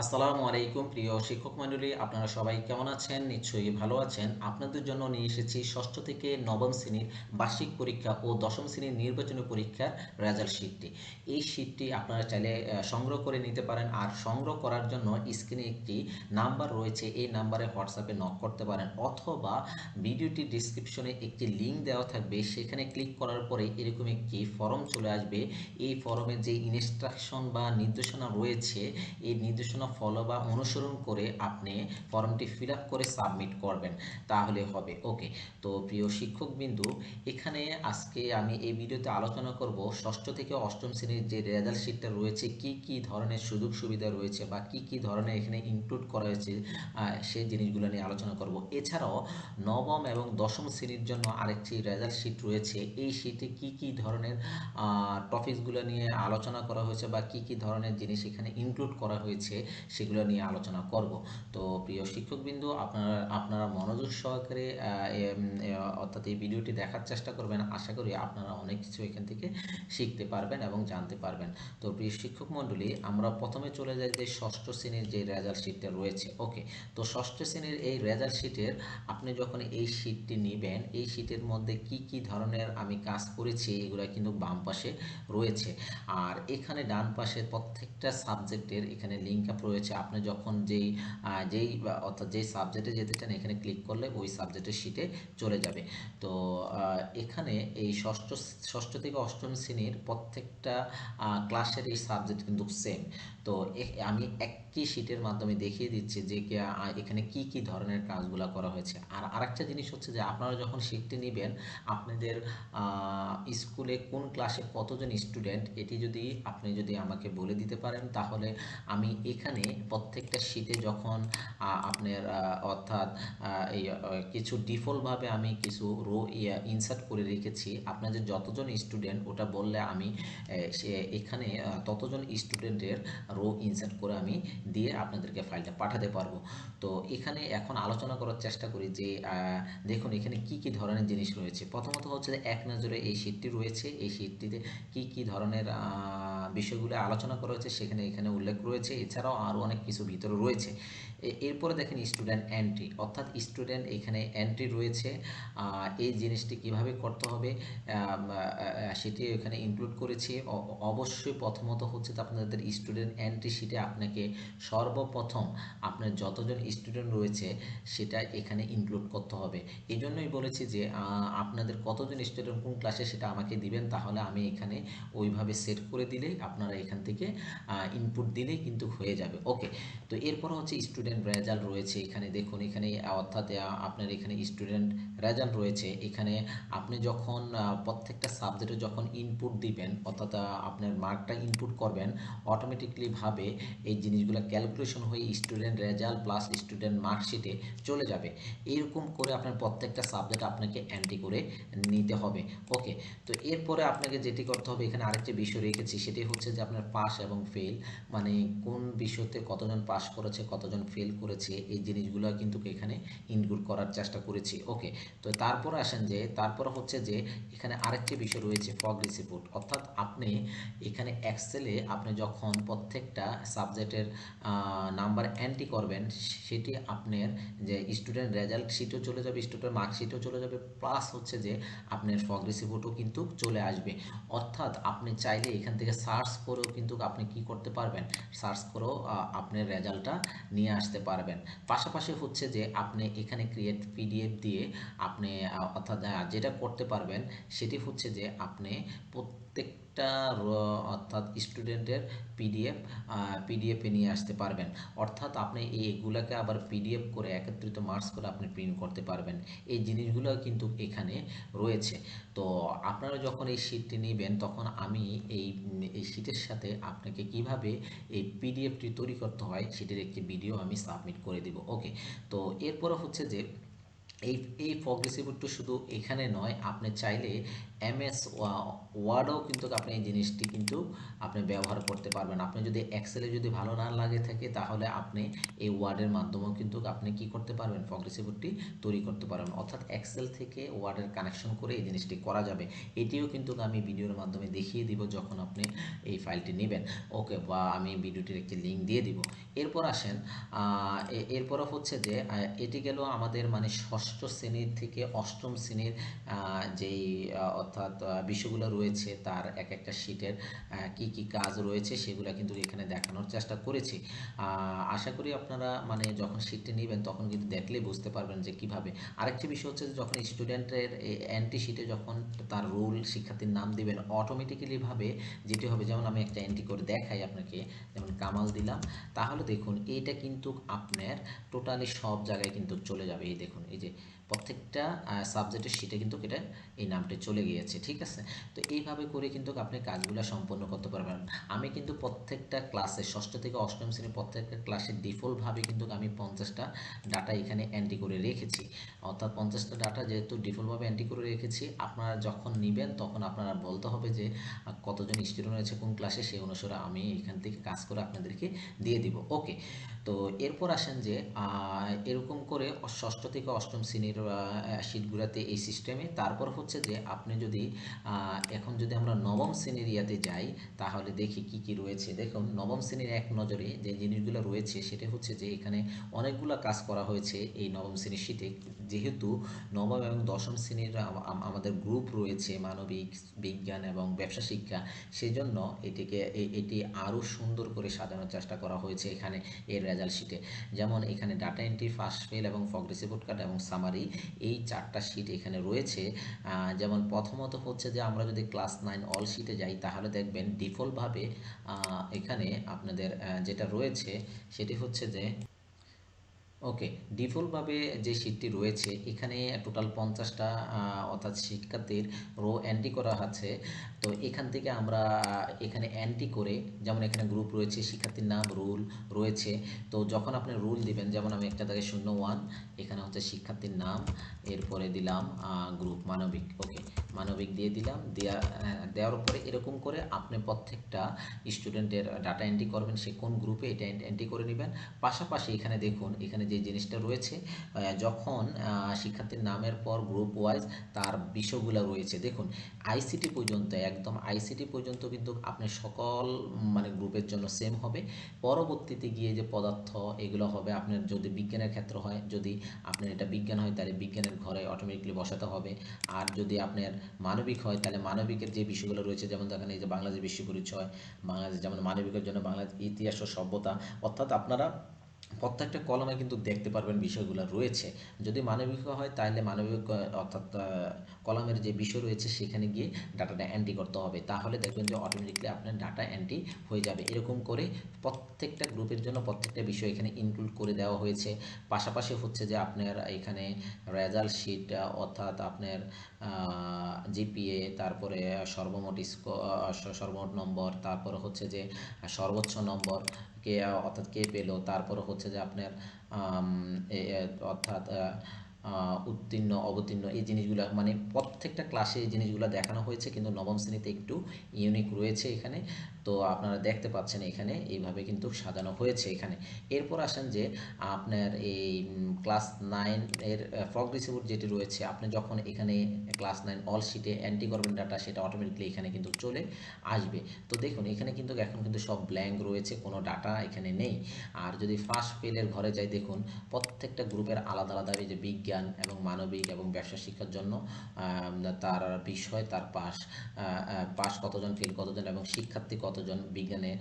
আসসালামু আলাইকুম প্রিয় শিক্ষক মণ্ডলী, আপনারা সবাই কেমন আছেন? নিশ্চয়ই ভালো আছেন। আপনাদের জন্য নিয়ে এসেছি ষষ্ঠ থেকে নবম শ্রেণির বার্ষিক পরীক্ষা ও দশম শ্রেণির নির্বাচনী পরীক্ষার রেজাল্ট শিটটি এই শিটটি আপনারা চাইলে সংগ্রহ করে নিতে পারেন। আর সংগ্রহ করার জন্য স্ক্রিনে একটি নাম্বার রয়েছে। এই নাম্বারে হোয়াটসঅ্যাপে নক করতে পারেন অথবা ভিডিওটি ডিসক্রিপশনে একটি লিঙ্ক দেওয়া থাকবে। সেখানে ক্লিক করার পরে এরকম একটি ফর্ম চলে আসবে। এই ফর্মে যে ইনস্ট্রাকশন বা নির্দেশনা রয়েছে, এই নির্দেশনা ফলো বা অনুসরণ করে আপনি ফর্মটি ফিল করে সাবমিট করবেন, তাহলে হবে। ওকে তো প্রিয় শিক্ষক বিন্দু এখানে আজকে আমি এই ভিডিওতে আলোচনা করব ষষ্ঠ থেকে অষ্টম শ্রেণির যে রেজাল্ট শিটটা রয়েছে, কি কি ধরনের সুযোগ সুবিধা রয়েছে বা কি কি ধরনের এখানে ইনক্লুড করা হয়েছে সেই জিনিসগুলো নিয়ে আলোচনা করব। এছাড়াও নবম এবং দশম শ্রেণির জন্য আরেকটি রেজাল্ট শিট রয়েছে, এই শিটে কি কি ধরনের টপিকসগুলো নিয়ে আলোচনা করা হয়েছে বা কি কি ধরনের জিনিস এখানে ইনক্লুড করা হয়েছে সেগুলো নিয়ে আলোচনা করব। তো প্রিয় শিক্ষকবৃন্দ, আপনারা আপনারা মনোযোগ সহকারে অর্থাৎ এই ভিডিওটি দেখার চেষ্টা করবেন। আশা করি আপনারা অনেক কিছু এখান থেকে শিখতে পারবেন এবং জানতে পারবেন। তো প্রিয় শিক্ষক মণ্ডলী, আমরা প্রথমে চলে যাই যে ষষ্ঠ শ্রেণির যে রেজাল্ট শিটটা রয়েছে। ওকে তো ষষ্ঠ শ্রেণির এই রেজাল্ট শিটের আপনি যখন এই শিটটি নেবেন, এই শিটের মধ্যে কি কি ধরনের আমি কাজ করেছি, এগুলো কিন্তু বাম পাশে রয়েছে। আর এখানে ডান পাশে প্রত্যেকটা সাবজেক্টের এখানে লিঙ্ক রয়েছে, আপনি যখন যেই যেই, অর্থাৎ যেই সাবজেক্টে যেতে চান, এখানে ক্লিক করলে ওই সাবজেক্টের শিটে চলে যাবে। তো এখানে এই ষষ্ঠ ষষ্ঠ থেকে অষ্টম শ্রেণির প্রত্যেকটা ক্লাসের এই সাবজেক্ট কিন্তু সেম তো আমি একই শিটের মাধ্যমে দেখিয়ে দিচ্ছি যে এখানে কি কি ধরনের কাজগুলো করা হয়েছে। আর আরেকটা জিনিস হচ্ছে যে, আপনারা যখন শিটটি নেবেন, আপনাদের স্কুলে কোন ক্লাসে কতজন স্টুডেন্ট এটি যদি আপনি যদি আমাকে বলে দিতে পারেন, তাহলে আমি এখানে প্রত্যেকটা শিটে যখন আপনার অর্থাৎ এই কিছু ডিফল্টভাবে আমি কিছু রো ইনসার্ট করে রেখেছি, আপনাদের যতজন স্টুডেন্ট ওটা বললে আমি এখানে ততজন স্টুডেন্টের রো ইনসার্ট করে আমি দিয়ে আপনাদেরকে ফাইলটা পাঠাতে পারব। তো এখানে এখন আলোচনা করার চেষ্টা করি যে দেখুন এখানে কি কি ধরনের জিনিস রয়েছে। প্রথমত হচ্ছে এক নজরে এই শীটটি রয়েছে, এই শীটটিতে কি কি ধরনের বিষয়গুলো আলোচনা করা হয়েছে সেখানে এখানে উল্লেখ রয়েছে। এছাড়াও আরও অনেক কিছু ভিতরে রয়েছে। এরপরে দেখেন স্টুডেন্ট এন্ট্রি অর্থাৎ স্টুডেন্ট এখানে এন্ট্রি রয়েছে। এই জিনিসটি কীভাবে করতে হবে? সেটি এখানে ইনক্লুড করেছি। অবশ্যই প্রথমত হচ্ছে আপনাদের স্টুডেন্ট এন্ট্রি শিটে আপনাকে সর্বপ্রথম আপনার যতজন স্টুডেন্ট রয়েছে সেটা এখানে ইনক্লুড করতে হবে। এই জন্যই বলেছি যে আপনাদের কতজন স্টুডেন্ট কোন ক্লাসে সেটা আমাকে দিবেন, তাহলে আমি এখানে ওইভাবে সেট করে দিলেই আপনারা এখান থেকে ইনপুট দিলেই কিন্তু হয়ে যাবে। ওকে তো এরপর হচ্ছে স্টুডেন্ট রেজাল্ট রয়েছে এখানে। দেখুন, এখানে, অর্থাৎ আপনার এখানে স্টুডেন্ট রেজাল্ট রয়েছে। এখানে আপনি যখন প্রত্যেকটা সাবজেক্টে যখন ইনপুট দিবেন, অর্থাৎ আপনার মার্কটা ইনপুট করবেন অটোমেটিকলি ভাবে এই জিনিসগুলো ক্যালকুলেশন হয়ে স্টুডেন্ট রেজাল্ট প্লাস স্টুডেন্ট মার্কশিটে চলে যাবে। এরকম করে আপনার প্রত্যেকটা সাবজেক্ট আপনাকে এন্ট্রি করে নিতে হবে। ওকে তো এরপরে আপনাকে যেটি করতে হবে, এখানে আরেকটি বিষয় রেখেছি, সেটি হচ্ছে যে আপনার পাস এবং ফেল মানে কোন বিষয়তে কতজন পাস করেছে, কতজন ফেল করেছে, এই জিনিসগুলো কিন্তু এখানে ইনক্লুড করার চেষ্টা করেছি। ওকে তো তারপর আসেন যে, তারপর হচ্ছে যে, এখানে আরেকটি বিষয় রয়েছে প্রগ্রেস রিপোর্ট অর্থাৎ আপনি এখানে এক্সেলে আপনি যখন প্রত্যেকটা সাবজেক্টের নাম্বার এন্ট্রি করবেন, সেটি আপনার যে স্টুডেন্ট রেজাল্ট শিটও চলে যাবে স্টুডেন্ট মার্কশিটও চলে যাবে প্লাস হচ্ছে যে আপনার প্রগ্রেস রিপোর্টও কিন্তু চলে আসবে। অর্থাৎ আপনি চাইলে এখান থেকে সার্চ করেও কিন্তু আপনি কি করতে পারবেন? সার্চ করেও আপনার রেজাল্টটা নিয়ে আসতে পারবেন। পাশাপাশি হচ্ছে যে আপনি এখানে ক্রিয়েট পিডিএফ দিয়ে আপনি অর্থাৎ যেটা করতে পারবেন সেটি হচ্ছে যে আপনি প্রত্যেকটা অর্থাৎ স্টুডেন্টের পিডিএফ পিডিএফে নিয়ে আসতে পারবেন। অর্থাৎ আপনি এইগুলোকে আবার পিডিএফ করে একত্রিত মার্কস করে আপনি প্রিন্ট করতে পারবেন। এই জিনিসগুলো কিন্তু এখানে রয়েছে। তো আপনারা যখন এই শিটটি নেবেন, তখন আমি এই এই শিটের সাথে আপনাকে কীভাবে এই পিডিএফটি তৈরি করতে হয়, সেটির একটি ভিডিও আমি সাবমিট করে দিব। ওকে তো এরপরে হচ্ছে যে, এই এই প্রগ্রেসিভ রিপোর্টটা শুধু এখানে নয়, আপনি চাইলে এমএস ওয়ার্ডও কিন্তু আপনি এই জিনিসটি কিন্তু আপনি ব্যবহার করতে পারবেন। আপনি যদি এক্সেলে যদি ভালো না লাগে থাকে, তাহলে আপনি এই ওয়ার্ডের মাধ্যমেও কিন্তু আপনি কি করতে পারবেন? প্রগ্রেসিভটি তৈরি করতে পারবেন। অর্থাৎ এক্সেল থেকে ওয়ার্ডের কানেকশন করে এই জিনিসটি করা যাবে। এটিও কিন্তু আমি ভিডিওর মাধ্যমে দেখিয়ে দিব যখন আপনি এই ফাইলটি নেবেন। ওকে, বা আমি ভিডিওটির একটি লিঙ্ক দিয়ে দিব। এরপর আসেন এরপর হচ্ছে যে এটি গেল আমাদের মানে ষষ্ঠ শ্রেণির থেকে অষ্টম শ্রেণির যেই অর্থাৎ বিষয়গুলো রয়েছে, তার এক একটা শিটের কি কি কাজ রয়েছে সেগুলো কিন্তু এখানে দেখানোর চেষ্টা করেছি। আশা করি আপনারা মানে যখন শিটটি নেবেন তখন কিন্তু দেখলেই বুঝতে পারবেন যে কীভাবে। আরেকটি বিষয় হচ্ছে যখন স্টুডেন্টের এন্ট্রি শিটে যখন তার রোল শিক্ষার্থীর নাম দিবেন অটোমেটিক্যালি ভাবে যেটি হবে, যেমন আমি একটা এন্ট্রি করে দেখাই আপনাকে, যেমন কামাল দিলাম, তাহলে দেখুন এইটা কিন্তু আপনার টোটালি সব জায়গায় কিন্তু চলে যাবে। এই দেখুন, এই যে প্রত্যেকটা সাবজেক্টের শিটে কিন্তু এটা, এই নামটি চলে গিয়েছে, ঠিক আছে? তো এইভাবে করে কিন্তু আপনি কাজগুলো সম্পন্ন করতে পারবেন। আমি কিন্তু প্রত্যেকটা ক্লাসে ষষ্ঠ থেকে অষ্টম শ্রেণির প্রত্যেকটা ক্লাসে ডিফল্টভাবে কিন্তু আমি পঞ্চাশটা ডাটা এখানে এন্ট্রি করে রেখেছি। অর্থাৎ পঞ্চাশটা ডাটা যেহেতু ডিফল্টভাবে এন্ট্রি করে রেখেছি, আপনারা যখন নেবেন তখন আপনারা বলতে হবে যে কতজন স্টুডেন্ট রয়েছে কোন ক্লাসে সেই অনুসারে আমি এখান থেকে কাজ করে আপনাদেরকে দিয়ে দিব। ওকে তো এরপর আসেন যে এরকম করে ষষ্ঠ থেকে অষ্টম শ্রেণির শিটগুলোতে এই সিস্টেমে তারপর হচ্ছে যে, আপনি যদি এখন যদি আমরা নবম শ্রেণির ইয়াতে যাই, তাহলে দেখি কি কি রয়েছে। দেখুন, নবম শ্রেণির এক নজরে যে জিনিসগুলো রয়েছে, সেটা হচ্ছে যে, এখানে অনেকগুলো কাজ করা হয়েছে এই নবম শ্রেণির শীতে যেহেতু নবম এবং দশম শ্রেণির আমাদের গ্রুপ রয়েছে, মানবিক, বিজ্ঞান এবং ব্যবসা শিক্ষা, সেজন্য এটিকে এটি আরও সুন্দর করে সাজানোর চেষ্টা করা হয়েছে এখানে। এর রেজাল্ট শিটে যেমন এখানে ডাটা এন্ট্রি ফার্স্ট ফেল এবং ফগ্রেসিভ কার্ড এবং সামারি এই চারটা শিট এখানে রয়েছে। যেমন প্রথমত হচ্ছে যে আমরা যদি ক্লাস নাইন অল শিটে যাই, তাহলে দেখবেন ডিফল্টভাবে এখানে আপনাদের যেটা রয়েছে সেটি হচ্ছে যে ওকে ডিফল্টভাবে যে শীটটি রয়েছে, এখানে টোটাল পঞ্চাশটা অর্থাৎ শিক্ষার্থীর রো এন্ট্রি করা আছে। তো এখান থেকে আমরা এখানে এন্ট্রি করে, যেমন এখানে গ্রুপ রয়েছে, শিক্ষার্থীর নাম রুল রয়েছে। তো যখন আপনি রুল দিবেন, যেমন আমি একটা থেকে শূন্য ওয়ান এখানে হচ্ছে শিক্ষার্থীর নাম, এরপরে দিলাম গ্রুপ মানবিক। ওকে মানবিক দিয়ে দিলাম দেওয়া দেওয়ার পরে এরকম করে আপনি প্রত্যেকটা স্টুডেন্টের ডাটা এন্ট্রি করবেন, সে কোন গ্রুপে এটা এন্ট্রি করে নেবেন। পাশাপাশি এখানে দেখুন, এখানে যে জিনিসটা রয়েছে যখন শিক্ষার্থীর নামের পর গ্রুপ ওয়াইজ তার বিষয়গুলো রয়েছে, দেখুন আইসিটি পর্যন্ত, একদম আইসিটি পর্যন্ত কিন্তু আপনি সকল মানে গ্রুপের জন্য সেম হবে। পরবর্তীতে গিয়ে যে পদার্থ, এগুলো হবে আপনার যদি বিজ্ঞানের ক্ষেত্র হয়, যদি আপনার এটা বিজ্ঞান হয়, তাহলে বিজ্ঞানের ঘরে অটোমেটিকলি বসাতে হবে। আর যদি আপনার মানবিক হয়, তাহলে মানবিকের যে বিষয়গুলো রয়েছে, যেমন দেখেন এই যে বাংলাদেশ বিশ্ব পরিচয়, বাংলাদেশ যেমন মানবিকের জন্য বাংলাদেশ ইতিহাস ও সভ্যতা, অর্থাৎ আপনারা প্রত্যেকটা কলমে কিন্তু দেখতে পারবেন বিষয়গুলো রয়েছে। যদি মানবিক হয় তাহলে মানবিক অর্থাৎ কলমের যে বিষয় রয়েছে, সেখানে গিয়ে ডাটাটা এন্ট্রি করতে হবে। তাহলে দেখবেন যে অটোমেটিকলি আপনার ডাটা এন্ট্রি হয়ে যাবে। এরকম করে প্রত্যেকটা গ্রুপের জন্য প্রত্যেকটা বিষয় এখানে ইনক্লুড করে দেওয়া হয়েছে। পাশাপাশি হচ্ছে যে আপনার এখানে রেজাল্ট শিট অর্থাৎ আপনার জিপিএ তারপরে সর্বমোট সর্বমোট নম্বর তারপরে হচ্ছে যে সর্বোচ্চ নম্বর কে অর্থাৎ কে পেল? তারপর হচ্ছে যে আপনার অর্থাৎ উত্তীর্ণ, অবতীর্ণ এই জিনিসগুলো মানে প্রত্যেকটা ক্লাসে এই জিনিসগুলো দেখানো হয়েছে, কিন্তু নবম শ্রেণীতে একটু ইউনিক রয়েছে এখানে। তো আপনারা দেখতে পাচ্ছেন এখানে, এইভাবে কিন্তু সাজানো হয়েছে এখানে। এরপর আসেন যে আপনার এই ক্লাস নাইন এর প্রগ্রেসিভ যেটি রয়েছে, আপনি যখন এখানে ক্লাস নাইন অল শিটে অ্যান্টি করবেন ডাটা সেটা অটোমেটিকলি এখানে কিন্তু চলে আসবে। তো দেখুন, এখানে কিন্তু এখন কিন্তু সব ব্ল্যাঙ্ক রয়েছে, কোনো ডাটা এখানে নেই। আর যদি ফার্স্ট ফেলের ঘরে যাই, দেখুন, প্রত্যেকটা গ্রুপের আলাদা আলাদা এই যে বিজ্ঞান এবং মানবিক এবং ব্যবসা শিক্ষার জন্য তার বিষয়, তার পাশ পাশ কতজন ফেল কতজন এবং শিক্ষার্থী কতজন বিজ্ঞানে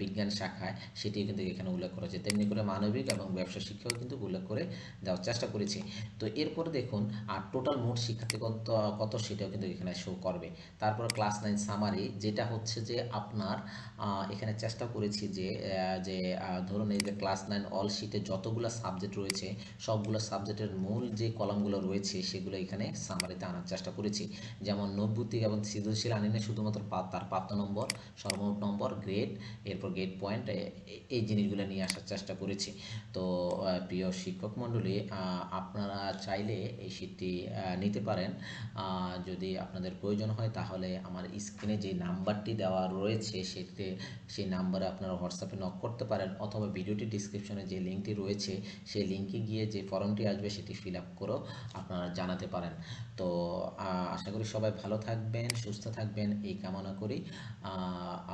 বিজ্ঞান শাখায়, সেটি কিন্তু এখানে উল্লেখ করেছে তেমনি করে মানবিক এবং ব্যবসা শিক্ষাও কিন্তু উল্লেখ করে দেওয়ার চেষ্টা করেছি। তো এরপরে দেখুন, আর টোটাল মোট শিক্ষার্থী কত কত সেটাও কিন্তু এখানে শো করবে। তারপর ক্লাস নাইন সামারি যেটা হচ্ছে যে আপনার এখানে চেষ্টা করেছি যে যে ধরুন এই যে ক্লাস নাইন অল শিটে যতগুলো সাবজেক্ট রয়েছে, সবগুলো সাবজেক্টের মূল যে কলামগুলো রয়েছে, সেগুলো এখানে সামারিতে আনার চেষ্টা করেছি। যেমন নব্বতিক এবং সৃজনশীল আনিনে শুধুমাত্র তার প্রাপ্ত নম্বর সর্ব নোট নম্বর গ্রেড এরপর গ্রেড পয়েন্ট এই জিনিসগুলো নিয়ে আসার চেষ্টা করেছি। তো প্রিয় শিক্ষক মণ্ডলী আপনারা চাইলে এই শীটটি নিতে পারেন। যদি আপনাদের প্রয়োজন হয় তাহলে আমার স্ক্রিনে যে নাম্বারটি দেওয়া রয়েছে সেটিতে সেই নাম্বারে আপনারা হোয়াটসঅ্যাপে নক করতে পারেন অথবা ভিডিওটি ডিসক্রিপশনে যে লিঙ্কটি রয়েছে সেই লিঙ্কে গিয়ে যে ফর্মটি আসবে সেটি ফিল আপ করেও আপনারা জানাতে পারেন। তো আশা করি সবাই ভালো থাকবেন, সুস্থ থাকবেন, এই কামনা করি।